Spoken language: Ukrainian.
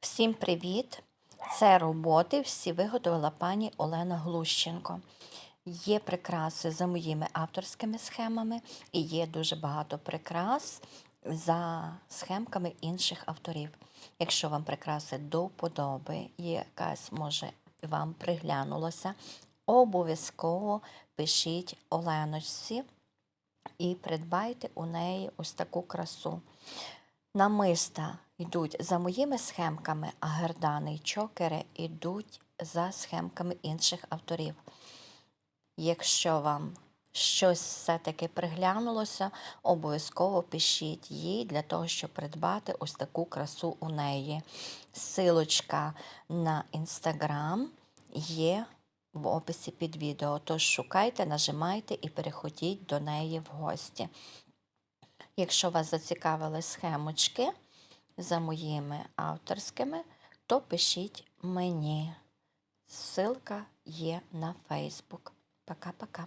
Всім привіт! Це роботи всі виготовила пані Олена Глущенко. Є прикраси за моїми авторськими схемами і є дуже багато прикрас за схемками інших авторів. Якщо вам прикраси до вподоби, якась може вам приглянулася, обов'язково пишіть Оленочці і придбайте у неї ось таку красу. Намиста йдуть за моїми схемками, а гердани й чокери йдуть за схемками інших авторів. Якщо вам щось все-таки приглянулося, обов'язково пишіть їй для того, щоб придбати ось таку красу у неї. Силочка на інстаграм є в описі під відео. Тож шукайте, нажимайте і переходіть до неї в гості. Якщо вас зацікавили схемочки за моїми авторськими, то пишіть мені. Ссылка є на Facebook. Пока-пока.